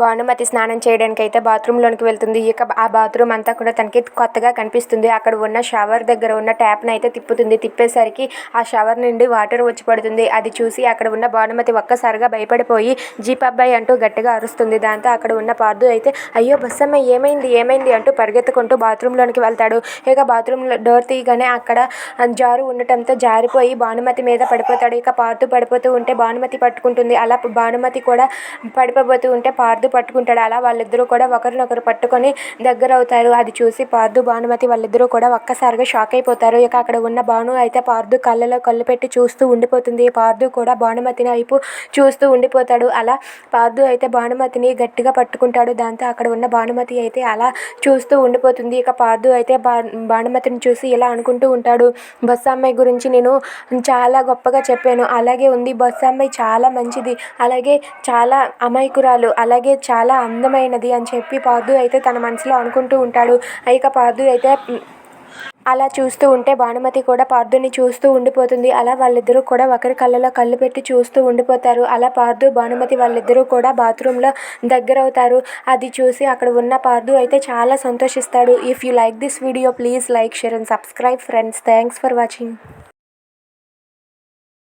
భానుమతి స్నానం చేయడానికి అయితే బాత్రూంలోనికి వెళ్తుంది. ఇక ఆ బాత్రూమ్ అంతా కూడా తనకి కొత్తగా కనిపిస్తుంది. అక్కడ ఉన్న షవర్ దగ్గర ఉన్న ట్యాప్ను అయితే తిప్పుతుంది. తిప్పేసరికి ఆ షవర్ నుండి వాటర్ వచ్చి పడుతుంది. అది చూసి అక్కడ ఉన్న భానుమతి ఒక్కసారిగా భయపడిపోయి జీప్ అబ్బాయి అంటూ గట్టిగా అరుస్తుంది. దాంతో అక్కడ ఉన్న పార్దు అయితే అయ్యో బస్సమ్మ ఏమైంది? ఏమైంది? అంటూ పరిగెత్తుకుంటూ బాత్రూంలోనికి వెళ్తాడు. ఇక బాత్రూంలో డోర్ తీయగానే అక్కడ జారు ఉండటంతో జారిపోయి భానుమతి మీద పడిపోతాడు. ఇక పార్దు పడిపోతూ ఉంటే భానుమతి పట్టుకుంటుంది. అలా భానుమతి కూడా పడిపోతూ ఉంటే పార్దు పట్టుకుంటాడు. అలా వాళ్ళిద్దరూ కూడా ఒకరినొకరు పట్టుకొని దగ్గర అవుతారు అది చూసి పార్దు భానుమతి వాళ్ళిద్దరూ కూడా ఒక్కసారిగా షాక్ అయిపోతారు. ఇక అక్కడ ఉన్న భాను అయితే పార్దు కళ్ళలో కళ్ళు పెట్టి చూస్తూ ఉండిపోతుంది. పార్దు కూడా భానుమతిని వైపు చూస్తూ ఉండిపోతాడు. అలా పార్దు అయితే భానుమతిని గట్టిగా పట్టుకుంటాడు. దాంతో అక్కడ ఉన్న భానుమతి అయితే అలా చూస్తూ ఉండిపోతుంది. ఇక పార్దు అయితే భా భానుమతిని చూసి ఇలా అనుకుంటూ ఉంటాడు. బస్సు అమ్మాయి గురించి నేను చాలా గొప్పగా చెప్పాను. అలాగే ఉంది. బస్సు అమ్మాయి చాలా మంచిది. అలాగే చాలా అమాయకురాలు. అలాగే చాలా అందమైనది అని చెప్పి పాదు అయితే తన మనసులో అనుకుంటూ ఉంటాడు. ఇక పాదు అయితే అలా చూస్తూ ఉంటే భానుమతి కూడా పార్థుని చూస్తూ ఉండిపోతుంది. అలా వాళ్ళిద్దరూ కూడా ఒకరి కళ్ళలో కళ్ళు పెట్టి చూస్తూ ఉండిపోతారు. అలా పార్థు భానుమతి వాళ్ళిద్దరూ కూడా బాత్రూంలో దగ్గర అవుతారు అది చూసి అక్కడ ఉన్న పార్థు అయితే చాలా సంతోషిస్తాడు. If you like this video please like share and subscribe friends thanks for watching